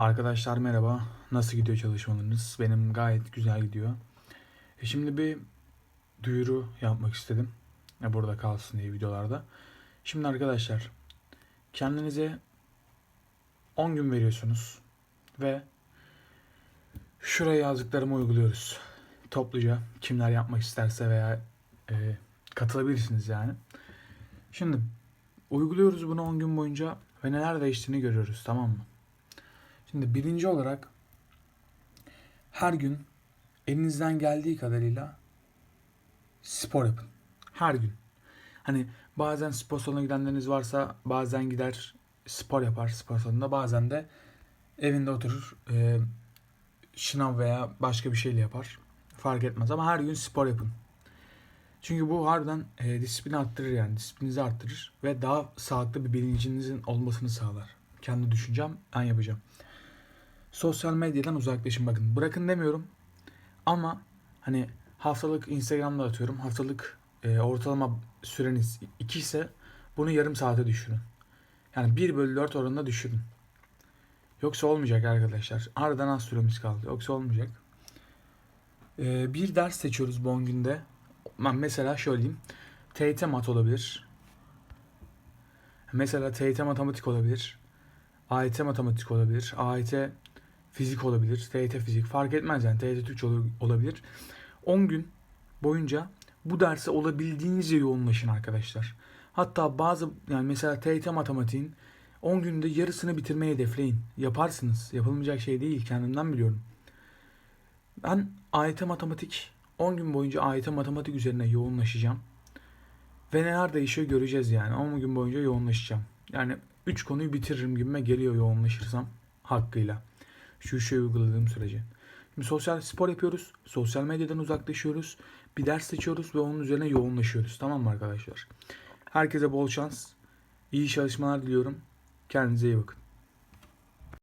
Arkadaşlar merhaba. Nasıl gidiyor çalışmalarınız? Benim gayet güzel gidiyor. E şimdi bir duyuru yapmak istedim. Ya burada kalsın diye videolarda. Şimdi arkadaşlar kendinize 10 gün veriyorsunuz ve şuraya yazdıklarımı uyguluyoruz. Topluca kimler yapmak isterse veya e, katılabilirsiniz yani. Şimdi uyguluyoruz bunu 10 gün boyunca ve neler değiştiğini görüyoruz tamam mı? Şimdi birinci olarak her gün elinizden geldiği kadarıyla spor yapın. Her gün. Hani bazen spor salonuna gidenleriniz varsa bazen gider spor yapar spor salonunda. Bazen de evinde oturur e, şınav veya başka bir şeyle yapar. Fark etmez ama her gün spor yapın. Çünkü bu harbiden e, disiplini arttırır yani. Disiplinizi arttırır ve daha sağlıklı bir bilincinizin olmasını sağlar. Kendi düşüncem ben yapacağım. Sosyal medyadan uzaklaşın bakın. Bırakın demiyorum ama hani haftalık Instagram'da atıyorum. Haftalık e, ortalama süreniz 2 ise bunu yarım saate düşürün. Yani 1 bölü 4 oranında düşürün. Yoksa olmayacak arkadaşlar. Aradan az süremiz kaldı. Yoksa olmayacak. E, bir ders seçiyoruz bu 10 günde. Ben mesela şöyle diyeyim. TYT mat olabilir. Mesela TYT matematik olabilir. AYT matematik olabilir. AYT fizik olabilir. TYT fizik fark etmez yani. TYT Türkçe ol- olabilir. 10 gün boyunca bu derse olabildiğince yoğunlaşın arkadaşlar. Hatta bazı yani mesela TYT matematiğin 10 günde yarısını bitirmeyi hedefleyin. Yaparsınız. Yapılmayacak şey değil. Kendimden biliyorum. Ben AYT matematik 10 gün boyunca AYT matematik üzerine yoğunlaşacağım. Ve neler değişiyor göreceğiz yani. 10 gün boyunca yoğunlaşacağım. Yani 3 konuyu bitiririm gibime geliyor yoğunlaşırsam hakkıyla. Şu şey uyguladığım sürece. Şimdi sosyal spor yapıyoruz. Sosyal medyadan uzaklaşıyoruz. Bir ders seçiyoruz ve onun üzerine yoğunlaşıyoruz. Tamam mı arkadaşlar? Herkese bol şans. İyi çalışmalar diliyorum. Kendinize iyi bakın.